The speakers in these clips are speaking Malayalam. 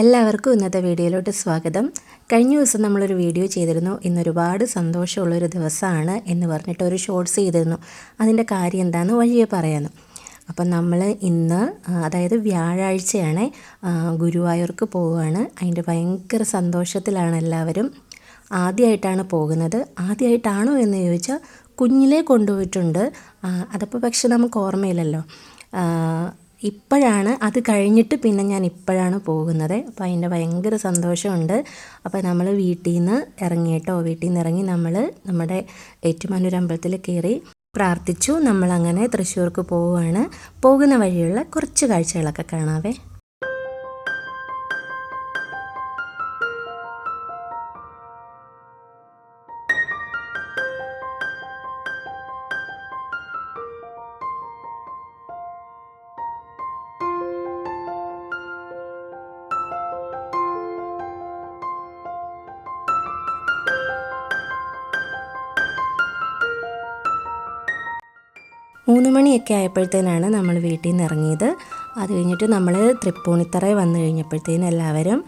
എല്ലാവർക്കും ഇന്നത്തെ വീഡിയോയിലോട്ട് സ്വാഗതം. കഴിഞ്ഞ ദിവസം നമ്മളൊരു വീഡിയോ ചെയ്തിരുന്നു. ഇന്ന് ഒരുപാട് സന്തോഷമുള്ളൊരു ദിവസമാണ് എന്ന് പറഞ്ഞിട്ട് ഒരു ഷോർട്സ് ചെയ്തിരുന്നു. അതിന്റെ കാര്യം എന്താണെന്ന് വഴിയെ പറയാമെന്ന് അപ്പം നമ്മൾ ഇന്ന് അതായത് വ്യാഴാഴ്ചയാണ് ഗുരുവായൂർക്ക് പോവുകയാണ്. അതിന്റെ ഭയങ്കര സന്തോഷത്തിലാണ് എല്ലാവരും ആദ്യമായിട്ടാണ് പോകുന്നത്. ആദ്യമായിട്ടാണോ എന്ന് ചോദിച്ചാൽ കുഞ്ഞിലേ കൊണ്ടുപോയിട്ടുണ്ട്. അതപ്പോൾ പക്ഷെ നമുക്ക് ഓർമ്മയില്ലല്ലോ. ഇപ്പോഴാണ് അത് കഴിഞ്ഞിട്ട് പിന്നെ ഞാൻ ഇപ്പോഴാണ് പോകുന്നത്. അപ്പോൾ അതിന്റെ ഭയങ്കര സന്തോഷമുണ്ട്. അപ്പോൾ നമ്മൾ വീട്ടിൽ നിന്ന് ഇറങ്ങിയിട്ടോ വീട്ടിൽ നിന്ന് ഇറങ്ങി നമ്മൾ നമ്മുടെ ഏറ്റുമാനൂർ അമ്പലത്തിൽ കയറി പ്രാർത്ഥിച്ചു. നമ്മളങ്ങനെ തൃശ്ശൂർക്ക് പോവുകയാണ്. പോകുന്ന വഴിയുള്ള കുറച്ച് കാഴ്ചകളൊക്കെ കാണാവേ. മൂന്ന് മണിയൊക്കെ ആയപ്പോഴത്തേനാണ് നമ്മൾ വീട്ടിൽ നിന്ന് ഇറങ്ങിയത്. അത് കഴിഞ്ഞിട്ട് നമ്മൾ തൃപ്പൂണിത്തറ വന്നു കഴിഞ്ഞപ്പോഴത്തേനും എല്ലാവരും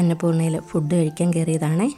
അന്നപൂർണയിൽ ഫുഡ് കഴിക്കാൻ കയറിയതാണേ.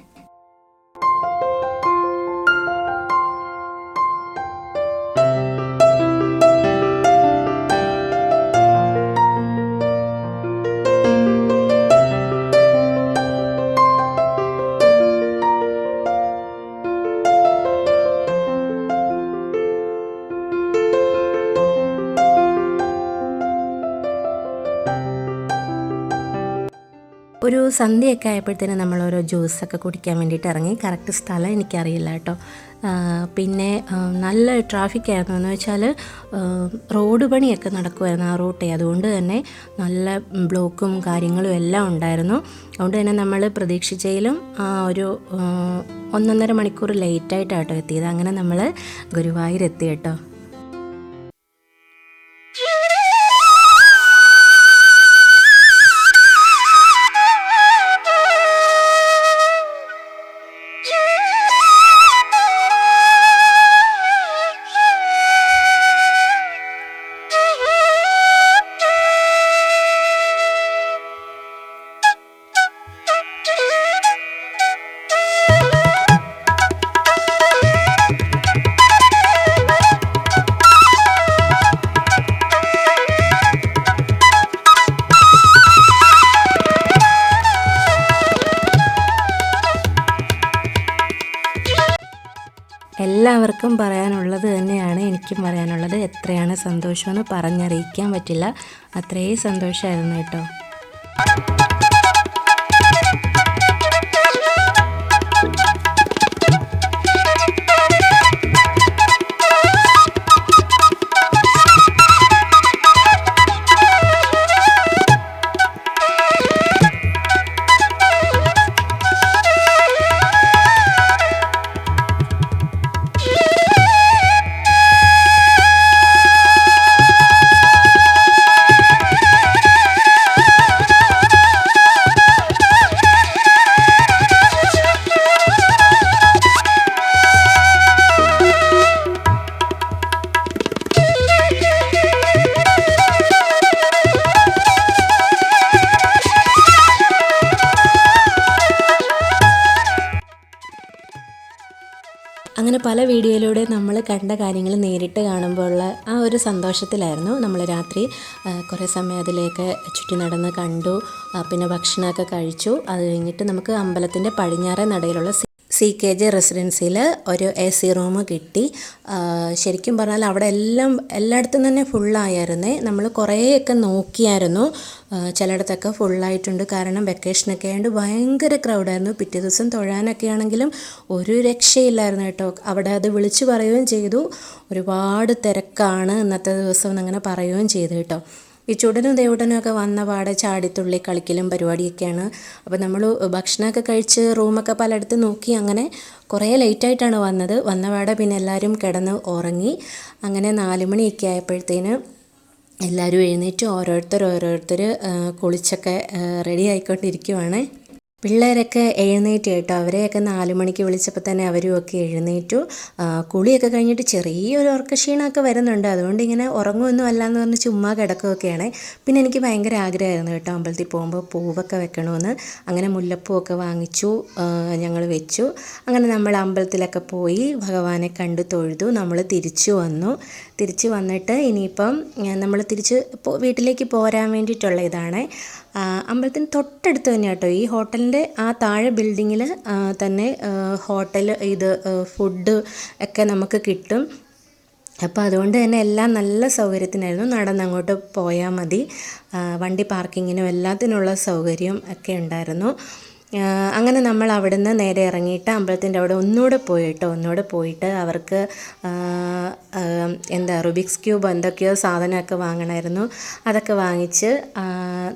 സന്ധ്യയൊക്കെ ആയപ്പോഴത്തേനും നമ്മൾ ഓരോ ജ്യൂസൊക്കെ കുടിക്കാൻ വേണ്ടിയിട്ട് ഇറങ്ങി. കറക്റ്റ് സ്ഥലം എനിക്കറിയില്ല കേട്ടോ. പിന്നെ നല്ല ട്രാഫിക് ആയിരുന്നു. എന്ന് വെച്ചാൽ റോഡ് പണിയൊക്കെ നടക്കുമായിരുന്നു ആ റൂട്ടേ അതുകൊണ്ട് തന്നെ നല്ല ബ്ലോക്കും കാര്യങ്ങളും എല്ലാം ഉണ്ടായിരുന്നു. അതുകൊണ്ട് തന്നെ നമ്മൾ പ്രതീക്ഷിച്ചതിലും ഒരു ഒന്നൊന്നര മണിക്കൂർ ലേറ്റായിട്ടാട്ടോ എത്തിയത്. അങ്ങനെ നമ്മൾ ഗുരുവായൂർ എത്തി കേട്ടോ. എല്ലാവർക്കും പറയാനുള്ളത് തന്നെയാണ് എനിക്കും പറയാനുള്ളത് എത്രയാണ് സന്തോഷമെന്ന് പറഞ്ഞറിയിക്കാൻ പറ്റില്ല. അത്രയും സന്തോഷമായിരുന്നു കേട്ടോ. അങ്ങനെ പല വീഡിയോയിലൂടെ നമ്മൾ കണ്ട കാര്യങ്ങൾ നേരിട്ട് കാണുമ്പോഴുള്ള ആ ഒരു സന്തോഷത്തിലായിരുന്നു നമ്മൾ രാത്രി കുറേ സമയം അതിലേക്ക് ചുറ്റി നടന്ന് കണ്ടു പിന്നെ ഭക്ഷണമൊക്കെ കഴിച്ചു. അത് കഴിഞ്ഞിട്ട് നമുക്ക് അമ്പലത്തിന്റെ പടിഞ്ഞാറേ നടയിലുള്ള സി കെ ജെ റെസിഡൻസിയിൽ ഒരു എ സി റൂം കിട്ടി. ശരിക്കും പറഞ്ഞാൽ അവിടെ എല്ലാം എല്ലായിടത്തും തന്നെ ഫുള്ളായിരുന്നേ നമ്മൾ കുറേയൊക്കെ നോക്കിയായിരുന്നു. ചിലയിടത്തൊക്കെ ഫുള്ളായിട്ടുണ്ട് കാരണം വെക്കേഷനൊക്കെ ആയതുകൊണ്ട് ഭയങ്കര ക്രൗഡായിരുന്നു പിറ്റേ ദിവസം തൊഴാനൊക്കെ ആണെങ്കിലും ഒരു രക്ഷയില്ലായിരുന്നു കേട്ടോ. അവിടെ അത് വിളിച്ചു പറയുകയും ചെയ്തു. ഒരുപാട് തിരക്കാണ് ഇന്നത്തെ ദിവസം എന്നങ്ങനെ പറയുകയും ചെയ്തു കേട്ടോ. ഈ ചുടനും ദേവുടനും ഒക്കെ വന്ന പാടെ ചാടിത്തുള്ളി കളിക്കലും പരിപാടിയൊക്കെയാണ്. അപ്പോൾ നമ്മൾ ഭക്ഷണമൊക്കെ കഴിച്ച് റൂമൊക്കെ പലയിടത്ത് നോക്കി അങ്ങനെ കുറേ ലേറ്റായിട്ടാണ് വന്നത്. വന്ന പാടെ പിന്നെ എല്ലാവരും കിടന്ന് ഉറങ്ങി. അങ്ങനെ നാല് മണിയൊക്കെ ആയപ്പോഴത്തേന് എല്ലാവരും എഴുന്നേറ്റ് ഓരോരുത്തർ ഓരോരുത്തർ കുളിച്ചൊക്കെ റെഡി ആയിക്കൊണ്ടിരിക്കുവാണ്. പിള്ളേരൊക്കെ എഴുന്നേറ്റ് കേട്ടോ. അവരെയൊക്കെ നാല് മണിക്ക് വിളിച്ചപ്പോൾ തന്നെ അവരും ഒക്കെ എഴുന്നേറ്റു. കുളിയൊക്കെ കഴിഞ്ഞിട്ട് ചെറിയൊരു ഉറക്കക്ഷീണമൊക്കെ വരുന്നുണ്ട്. അതുകൊണ്ട് ഇങ്ങനെ ഉറങ്ങുമൊന്നും അല്ല എന്ന് പറഞ്ഞ് ചുമ്മാ കിടക്കുകയൊക്കെയാണ്. പിന്നെ എനിക്ക് ഭയങ്കര ആഗ്രഹമായിരുന്നു കേട്ടോ അമ്പലത്തിൽ പോകുമ്പോൾ പൂവൊക്കെ വെക്കണമെന്ന് അങ്ങനെ മുല്ലപ്പൂവൊക്കെ വാങ്ങിച്ചു ഞങ്ങൾ വെച്ചു. അങ്ങനെ നമ്മൾ അമ്പലത്തിലൊക്കെ പോയി ഭഗവാനെ കണ്ടു തൊഴുതു നമ്മൾ തിരിച്ചു വന്നു. തിരിച്ചു വന്നിട്ട് ഇനിയിപ്പം നമ്മൾ തിരിച്ച് വീട്ടിലേക്ക് പോരാൻ വേണ്ടിയിട്ടുള്ള ഇതാണ്. അമ്പലത്തിന് തൊട്ടടുത്ത് തന്നെ കേട്ടോ ഈ ഹോട്ടലിന്റെ ആ താഴെ ബിൽഡിങ്ങിൽ തന്നെ ഹോട്ടൽ ഇത് ഫുഡ് ഒക്കെ നമുക്ക് കിട്ടും. അപ്പോൾ അതുകൊണ്ട് തന്നെ എല്ലാം നല്ല സൗകര്യത്തിനായിരുന്നു. നടന്ന് അങ്ങോട്ട് പോയാൽ മതി. വണ്ടി പാർക്കിങ്ങിനും എല്ലാത്തിനുള്ള സൗകര്യം ഒക്കെ ഉണ്ടായിരുന്നു. അങ്ങനെ നമ്മൾ അവിടുന്ന് നേരെ ഇറങ്ങിയിട്ട് അമ്പലത്തിന്റെ അവിടെ ഒന്നുകൂടെ പോയിട്ട് ഒന്നുകൂടെ പോയിട്ട് അവർക്ക് എന്താ റുബിക്സ് ക്യൂബ് എന്തൊക്കെയോ സാധനമൊക്കെ വാങ്ങണമായിരുന്നു. അതൊക്കെ വാങ്ങിച്ച്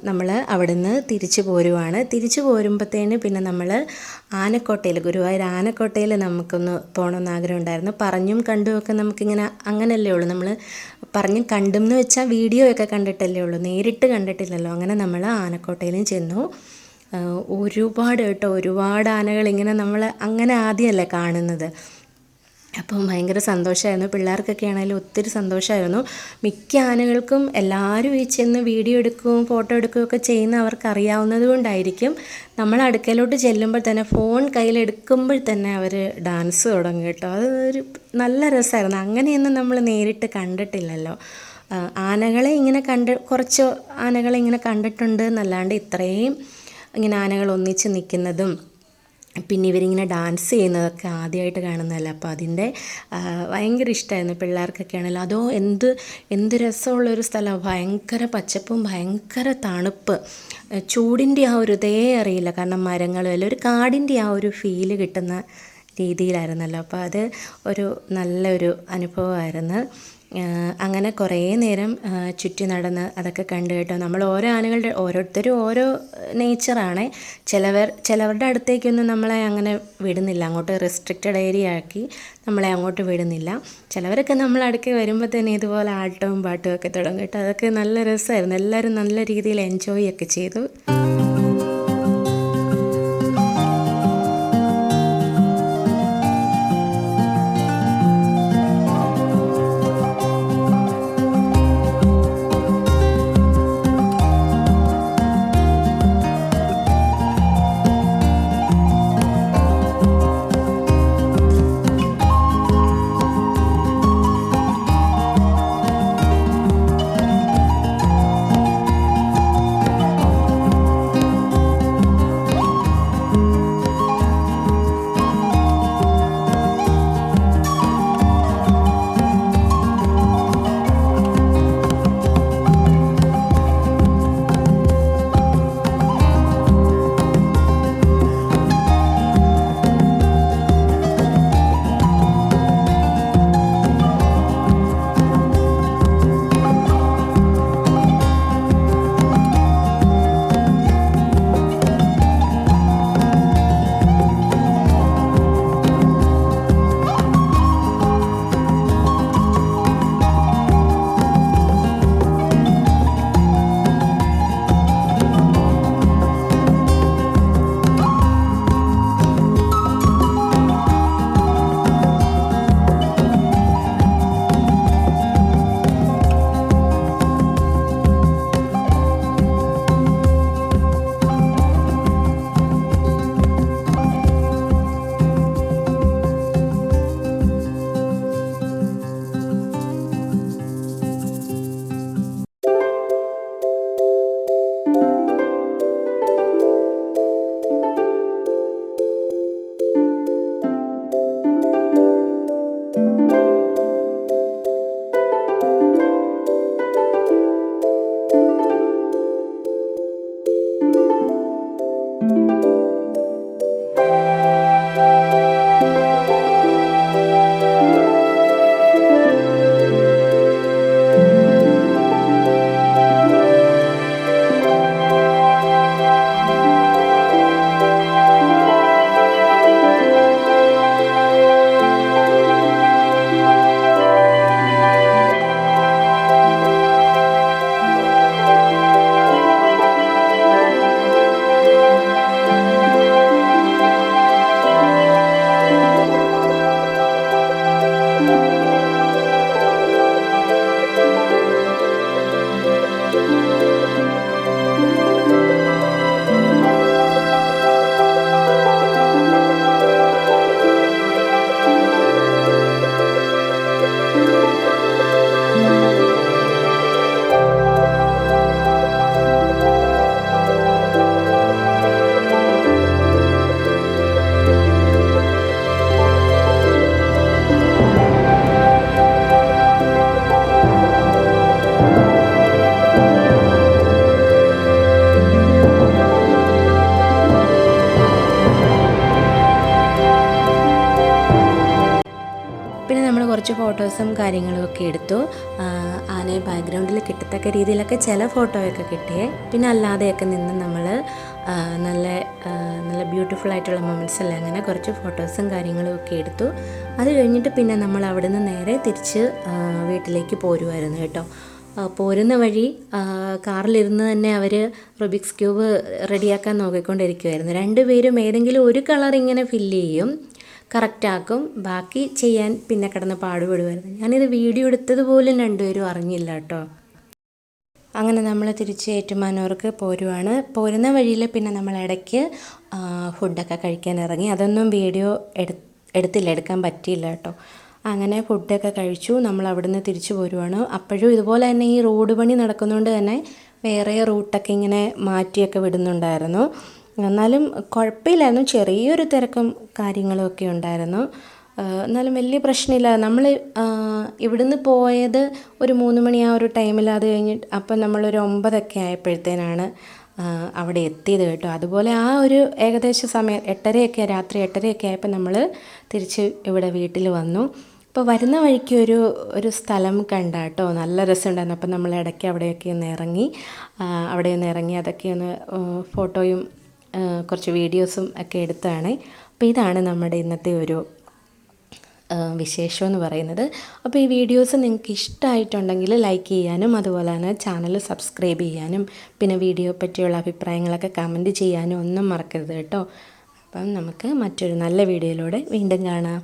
നമ്മൾ അവിടുന്ന് തിരിച്ചു പോരുവാണ്. തിരിച്ചു പോരുമ്പോഴത്തേന് പിന്നെ നമ്മൾ ആനക്കോട്ടയിൽ ഗുരുവായൂർ ആനക്കോട്ടയിൽ നമുക്കൊന്ന് പോകണമെന്ന് ആഗ്രഹം ഉണ്ടായിരുന്നു പറഞ്ഞും കണ്ടും ഒക്കെ നമുക്കിങ്ങനെ അങ്ങനെയല്ലേ ഉള്ളൂ. നമ്മൾ പറഞ്ഞും കണ്ടും എന്ന് വെച്ചാൽ വീഡിയോ ഒക്കെ കണ്ടിട്ടല്ലേ ഉള്ളൂ. നേരിട്ട് കണ്ടിട്ടില്ലല്ലോ. അങ്ങനെ നമ്മൾ ആനക്കോട്ടയിലും ചെന്നു. ഒരുപാട് കേട്ടോ ഒരുപാട് ആനകൾ ഇങ്ങനെ നമ്മൾ അങ്ങനെ ആദ്യമല്ലേ കാണുന്നത്. അപ്പം ഭയങ്കര സന്തോഷമായിരുന്നു പിള്ളേർക്കൊക്കെ ആണെങ്കിലും ഒത്തിരി സന്തോഷമായിരുന്നു മിക്ക ആനകൾക്കും എല്ലാവരും ഈ ചെന്ന് വീഡിയോ എടുക്കുകയും ഫോട്ടോ എടുക്കുകയും ഒക്കെ ചെയ്യുന്ന അവർക്ക് അറിയാവുന്നത് കൊണ്ടായിരിക്കും. നമ്മൾ അടുക്കലോട്ട് ചെല്ലുമ്പോൾ തന്നെ ഫോൺ കയ്യിലെടുക്കുമ്പോൾ തന്നെ അവർ ഡാൻസ് തുടങ്ങും കേട്ടോ. അത് ഒരു നല്ല രസമായിരുന്നു. അങ്ങനെയൊന്നും നമ്മൾ നേരിട്ട് കണ്ടിട്ടില്ലല്ലോ. ആനകളെ ഇങ്ങനെ കണ്ട് കുറച്ച് ആനകളെ ഇങ്ങനെ കണ്ടിട്ടുണ്ട് എന്നല്ലാണ്ട് ഇത്രയും ഇങ്ങനെ ആനകൾ ഒന്നിച്ച് നിൽക്കുന്നതും പിന്നെ ഇവരിങ്ങനെ ഡാൻസ് ചെയ്യുന്നതൊക്കെ ആദ്യമായിട്ട് കാണുന്നതല്ല? അപ്പോൾ അതിന്റെ ഭയങ്കര ഇഷ്ടമായിരുന്നു പിള്ളേർക്കൊക്കെ ആണെങ്കിലും അതോ എന്ത് എന്ത് രസമുള്ളൊരു സ്ഥലമാണ് ഭയങ്കര പച്ചപ്പും ഭയങ്കര തണുപ്പ്. ചൂടിന്റെ ആ ഒരു ഇതേ അറിയില്ല. കാരണം മരങ്ങളും അല്ല? ഒരു കാടിന്റെ ആ ഒരു ഫീൽ കിട്ടുന്ന രീതിയിലായിരുന്നല്ലോ. അപ്പോൾ അത് ഒരു നല്ലൊരു അനുഭവമായിരുന്നു. അങ്ങനെ കുറേ നേരം ചുറ്റി നടന്ന് അതൊക്കെ കണ്ടു കേട്ടോ. നമ്മൾ ഓരോ ആനകളുടെ ഓരോരുത്തരും ഓരോ നേച്ചറാണ്. ചിലവർ ചിലവരുടെ അടുത്തേക്കൊന്നും നമ്മളെ അങ്ങനെ വിടുന്നില്ല. അങ്ങോട്ട് റെസ്ട്രിക്റ്റഡ് ഏരിയ ആക്കി നമ്മളെ അങ്ങോട്ട് വിടുന്നില്ല. ചിലവരൊക്കെ നമ്മൾ അടുക്കി വരുമ്പോൾ തന്നെ ഇതുപോലെ ആട്ടവും പാട്ടും ഒക്കെ അതൊക്കെ നല്ല രസമായിരുന്നു. എല്ലാവരും നല്ല രീതിയിൽ എൻജോയ് ഒക്കെ ചെയ്തു. ഫോട്ടോസും കാര്യങ്ങളും ഒക്കെ എടുത്തു. ആനയെ ബാക്ക്ഗ്രൗണ്ടിൽ കിട്ടത്തക്ക രീതിയിലൊക്കെ ചില ഫോട്ടോയൊക്കെ കിട്ടിയേ. പിന്നെ അല്ലാതെയൊക്കെ നിന്ന് നമ്മൾ നല്ല നല്ല ബ്യൂട്ടിഫുൾ ആയിട്ടുള്ള മൊമെന്റ്സ് എല്ലാം അങ്ങനെ കുറച്ച് ഫോട്ടോസും കാര്യങ്ങളും ഒക്കെ എടുത്തു. അത് കഴിഞ്ഞിട്ട് പിന്നെ നമ്മൾ അവിടെ നിന്ന് നേരെ തിരിച്ച് വീട്ടിലേക്ക് പോരുമായിരുന്നു കേട്ടോ. പോരുന്ന വഴി കാറിലിരുന്ന് തന്നെ അവർ റുബിക്സ് ക്യൂബ് റെഡിയാക്കാൻ നോക്കിക്കൊണ്ടിരിക്കുമായിരുന്നു രണ്ടുപേരും ഏതെങ്കിലും ഒരു കളർ ഇങ്ങനെ ഫില്ല് ചെയ്യും. കറക്റ്റാക്കും. ബാക്കി ചെയ്യാൻ പിന്നെ കിടന്ന് പാടുപെടുമായിരുന്നു ഞാനിത് വീഡിയോ എടുത്തത് പോലും രണ്ടുപേരും അറിഞ്ഞില്ല കേട്ടോ. അങ്ങനെ നമ്മൾ തിരിച്ച് ഏറ്റുമാനൂർക്ക് പോരുവാണ്. പോരുന്ന വഴിയിൽ പിന്നെ നമ്മൾ ഇടയ്ക്ക് ഫുഡൊക്കെ കഴിക്കാൻ ഇറങ്ങി. അതൊന്നും വീഡിയോ എടു എടുത്തില്ല എടുക്കാൻ പറ്റിയില്ല കേട്ടോ. അങ്ങനെ ഫുഡൊക്കെ കഴിച്ചു. നമ്മൾ അവിടുന്ന് തിരിച്ചു പോരുവാണ്. അപ്പോഴും ഇതുപോലെ തന്നെ ഈ റോഡ് പണി നടക്കുന്നതുകൊണ്ട് തന്നെ വേറെ റൂട്ടൊക്കെ ഇങ്ങനെ മാറ്റിയൊക്കെ വിടുന്നുണ്ടായിരുന്നു. എന്നാലും കുഴപ്പമില്ലായിരുന്നു. ചെറിയൊരു തിരക്കും കാര്യങ്ങളൊക്കെ ഉണ്ടായിരുന്നു. എന്നാലും വലിയ പ്രശ്നമില്ല. നമ്മൾ ഇവിടുന്ന് പോയത് ഒരു മൂന്ന് മണി ആ ഒരു ടൈമിൽ അത് കഴിഞ്ഞിട്ട് അപ്പം നമ്മളൊരു ഒമ്പതൊക്കെ ആയപ്പോഴത്തേനാണ് അവിടെ എത്തിയത് കേട്ടോ. അതുപോലെ ആ ഒരു ഏകദേശ സമയം എട്ടരയൊക്കെ രാത്രി എട്ടരയൊക്കെ ആയപ്പോൾ നമ്മൾ തിരിച്ച് ഇവിടെ വീട്ടിൽ വന്നു. അപ്പോൾ വരുന്ന വഴിക്ക് ഒരു ഒരു സ്ഥലം കണ്ട കേട്ടോ നല്ല രസമുണ്ടായിരുന്നു. അപ്പം നമ്മൾ ഇടയ്ക്ക് അവിടെയൊക്കെ ഒന്ന് ഇറങ്ങി അവിടെ ഒന്ന് ഇറങ്ങി അതൊക്കെ ഒന്ന് ഫോട്ടോയും കുറച്ച് വീഡിയോസും ഒക്കെ എടുത്താണ്. അപ്പോൾ ഇതാണ് നമ്മുടെ ഇന്നത്തെ ഒരു വിശേഷം എന്ന് പറയുന്നത്. അപ്പോൾ ഈ വീഡിയോസ് നിങ്ങൾക്ക് ഇഷ്ടമായിട്ടുണ്ടെങ്കിൽ ലൈക്ക് ചെയ്യാനും അതുപോലെ തന്നെ ചാനൽ സബ്സ്ക്രൈബ് ചെയ്യാനും പിന്നെ വീഡിയോ പറ്റിയുള്ള അഭിപ്രായങ്ങളൊക്കെ കമന്റ് ചെയ്യാനും ഒന്നും മറക്കരുത് കേട്ടോ. അപ്പം നമുക്ക് മറ്റൊരു നല്ല വീഡിയോയിലൂടെ വീണ്ടും കാണാം.